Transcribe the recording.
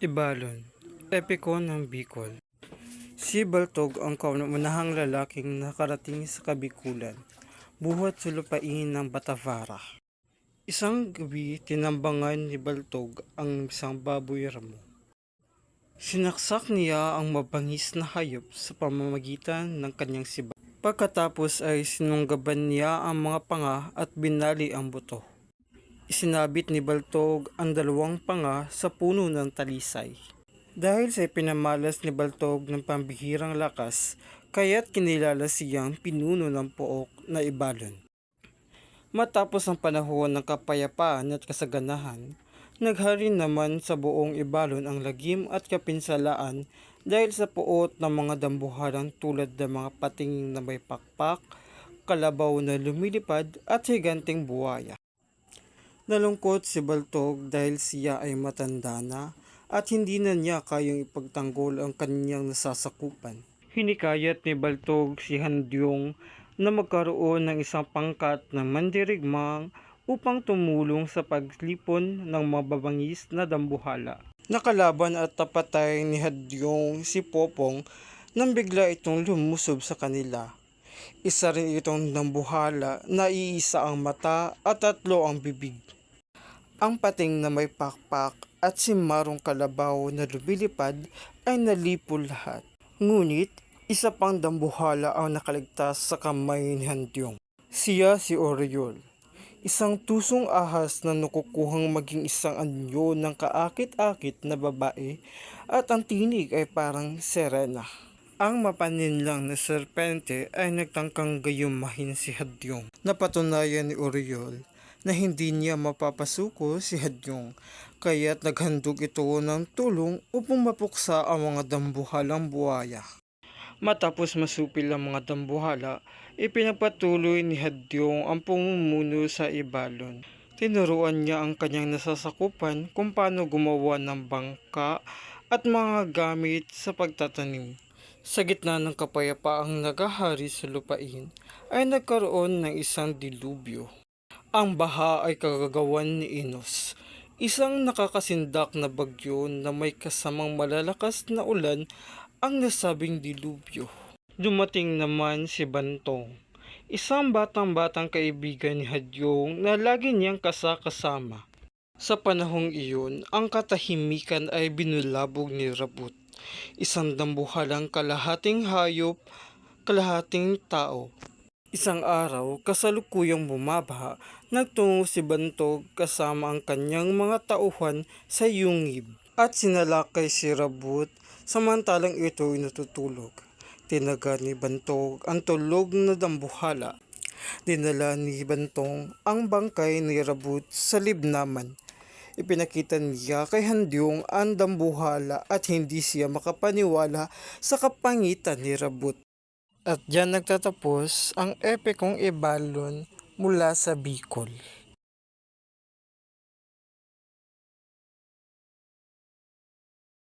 Ibalon, epiko ng Bicol. Si Baltog ang kauna-unahang lalaking nakarating sa Kabikulan, buhat sa lupain ng Batavara. Isang gabi, tinambangan ni Baltog ang isang baboy ramo. Sinaksak niya ang mabangis na hayop sa pamamagitan ng kanyang siba. Pagkatapos ay sinunggaban niya ang mga panga at binali ang buto. Isinabit ni Baltog ang dalawang panga sa puno ng talisay. Dahil sa pinamalas ni Baltog ng pambihirang lakas, kaya't kinilala siyang pinuno ng pook na ibalon. Matapos ang panahon ng kapayapaan at kasaganahan, naghari naman sa buong ibalon ang lagim at kapinsalaan dahil sa puot ng mga dambuhalang tulad ng mga pating na may pakpak, kalabaw na lumilipad at higanting buwaya. Nalungkot si Baltog dahil siya ay matanda na at hindi na niya kayang ipagtanggol ang kanyang nasasakupan. Hinikayat ni Baltog si Handyong na magkaroon ng isang pangkat ng mandirigmang upang tumulong sa paglipon ng mababangis na dambuhala. Nakalaban at tapatay ni Hadyong si Popong nang bigla itong lumusob sa kanila. Isa rin itong dambuhala na iisa ang mata at tatlo ang bibig. Ang pating na may pakpak at si Marong Kalabaw na lumilipad ay nalipol lahat. Ngunit isa pang dambuhala ang nakaligtas sa kamay ni Handyong. Siya si Oriol, isang tusong ahas na nakukuhang maging isang anyo ng kaakit-akit na babae at ang tinig ay parang serena. Ang mapaninlang na serpente ay nagtangkang gayumahin si Hadyong. Napatunayan ni Oriol na hindi niya mapapasuko si Hadyong kaya't naghandog ito ng tulong upang mapuksa ang mga dambuhalang buhaya. Matapos masupil ang mga dambuhala, ipinagpatuloy ni Hadyong ang pumumuno sa Ibalon. Tinuruan niya ang kanyang nasasakupan kung paano gumawa ng bangka at mga gamit sa pagtatanim. Sa gitna ng kapayapaang nagahari sa lupain, ay nagkaroon ng isang dilubyo. Ang baha ay kagagawan ni Inos, isang nakakasindak na bagyo na may kasamang malalakas na ulan ang nasabing dilubyo. Dumating naman si Bantong, isang batang-batang kaibigan ni Hadyong na lagi niyang kasakasama. Sa panahong iyon, ang katahimikan ay binulabog ni Rabut, isang dambuhalang kalahating hayop, kalahating tao. Isang araw, kasalukuyang bumabaha, nagtungo si Bantog kasama ang kanyang mga tauhan sa yungib at sinalakay si Rabut samantalang ito ay natutulog. Tinaga ni Bantog ang tulog na dambuhala. Dinala ni Bantong ang bangkay ni Rabut sa libnaman. Ipinakita niya kay Handyong ang dambuhala at hindi siya makapaniwala sa kapangitan ni Rabut. At diyan nagtatapos ang epikong ibalon mula sa Bicol.